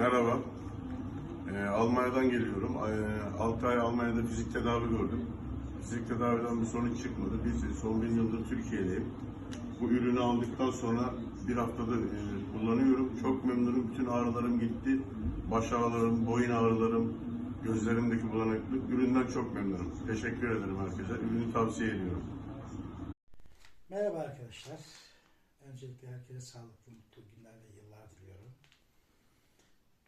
Merhaba. Ee, Almanya'dan geliyorum. Ee, 6 ay Almanya'da fizik tedavi gördüm. Fizik tedaviden bir sonuç çıkmadı. Biz son bir yıldır Türkiye'deyim. Bu ürünü aldıktan sonra bir haftada e, kullanıyorum. Çok memnunum. Bütün ağrılarım gitti. Baş ağrılarım, boyun ağrılarım, gözlerimdeki bulanıklık. Üründen çok memnunum. Teşekkür ederim herkese. Ürünü tavsiye ediyorum. Merhaba arkadaşlar. Öncelikle herkese sağlıklı, mutlu günler ve yıllar diliyorum.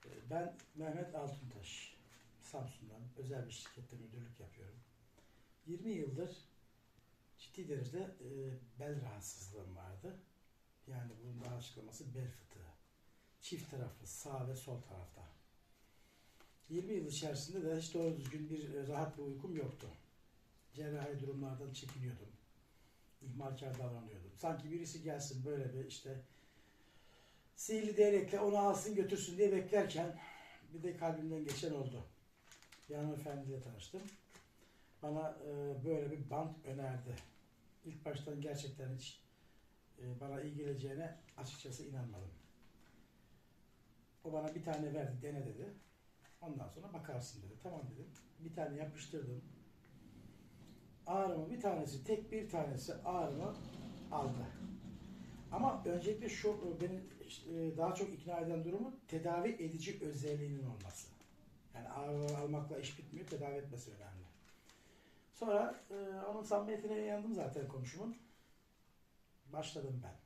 Ee, Ben Mehmet Altuntaş. Samsun'dan özel bir şirkette müdürlük yapıyorum. 20 yıldır ciddi derecede e, bel rahatsızlığım vardı. Yani bunun da açıklaması bel fıtığı. Çift taraflı sağ ve sol tarafta. 20 yıl içerisinde de hiç doğru düzgün bir e, rahat bir uykum yoktu. Cerrahi durumlardan çekiniyordum ihmalkar davranıyordum. Sanki birisi gelsin böyle bir işte sihirli değnekle onu alsın götürsün diye beklerken bir de kalbimden geçen oldu. Bir hanımefendiyle tanıştım. Bana e, böyle bir bant önerdi. İlk baştan gerçekten hiç e, bana iyi geleceğine açıkçası inanmadım. O bana bir tane verdi, dene dedi. Ondan sonra bakarsın dedi. Tamam dedim. Bir tane yapıştırdım ağrımı bir tanesi, tek bir tanesi ağrımı aldı. Ama öncelikle şu e, beni e, daha çok ikna eden durumu tedavi edici özelliğinin olması. Yani almakla iş bitmiyor, tedavi etmesi önemli. Sonra e, onun samimiyetine inandım zaten komşumun. Başladım ben.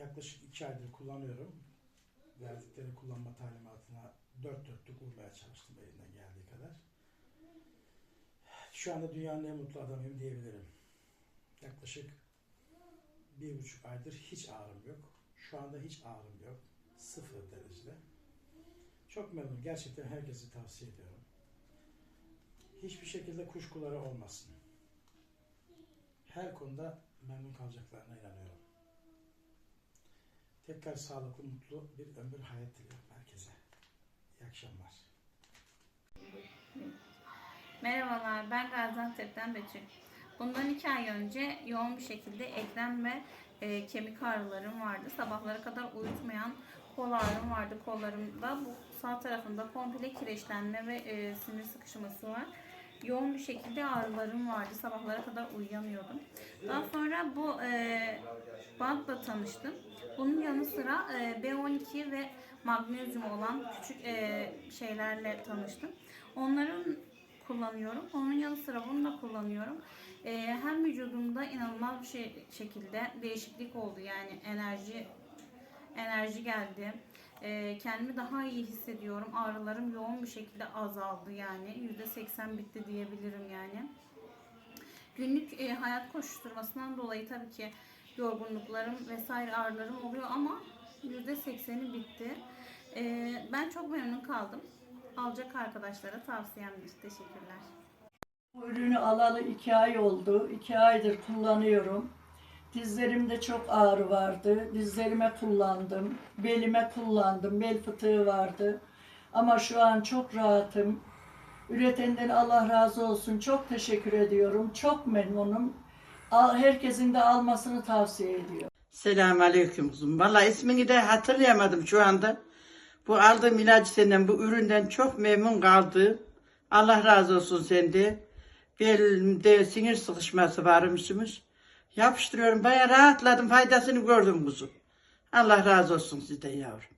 Yaklaşık iki aydır kullanıyorum. Verdikleri kullanma talimatına dört dörtlük uymaya çalıştım elimden geldiği kadar. Şu anda dünyanın en mutlu adamıyım diyebilirim. Yaklaşık bir buçuk aydır hiç ağrım yok. Şu anda hiç ağrım yok. Sıfır derecede. Çok memnun. Gerçekten herkese tavsiye ediyorum. Hiçbir şekilde kuşkuları olmasın. Her konuda memnun kalacaklarına inanıyorum. Tekrar sağlıklı, mutlu bir ömür hayat diliyorum herkese. İyi akşamlar. Merhabalar, ben Gaziantep'ten Betül. Bundan iki ay önce yoğun bir şekilde eklem ve e, kemik ağrılarım vardı. Sabahlara kadar uyutmayan kol ağrım vardı kollarımda. Bu sağ tarafında komple kireçlenme ve e, sinir sıkışması var. Yoğun bir şekilde ağrılarım vardı. Sabahlara kadar uyuyamıyordum. Daha sonra bu e, bantla tanıştım. Bunun yanı sıra e, B12 ve magnezyum olan küçük e, şeylerle tanıştım. Onların kullanıyorum. Onun yanı sıra bunu da kullanıyorum. Ee, hem vücudumda inanılmaz bir şey, şekilde değişiklik oldu. Yani enerji enerji geldi. Ee, kendimi daha iyi hissediyorum. Ağrılarım yoğun bir şekilde azaldı yani. %80 bitti diyebilirim yani. Günlük e, hayat koşuşturmasından dolayı tabii ki yorgunluklarım vesaire ağrılarım oluyor ama %80'i bitti. Ee, ben çok memnun kaldım. Alacak arkadaşlara tavsiyemdir. Teşekkürler. Bu ürünü alalı iki ay oldu. İki aydır kullanıyorum. Dizlerimde çok ağrı vardı. Dizlerime kullandım. Belime kullandım. Bel fıtığı vardı. Ama şu an çok rahatım. Üretenden Allah razı olsun. Çok teşekkür ediyorum. Çok memnunum. Herkesin de almasını tavsiye ediyorum. Selamünaleyküm kızım. Vallahi ismini de hatırlayamadım şu anda. Bu aldığım ilacı senden, bu üründen çok memnun kaldım. Allah razı olsun sende. Belimde sinir sıkışması varmışmış. Yapıştırıyorum. Bayağı rahatladım. Faydasını gördüm kuzum. Allah razı olsun sizden yavrum.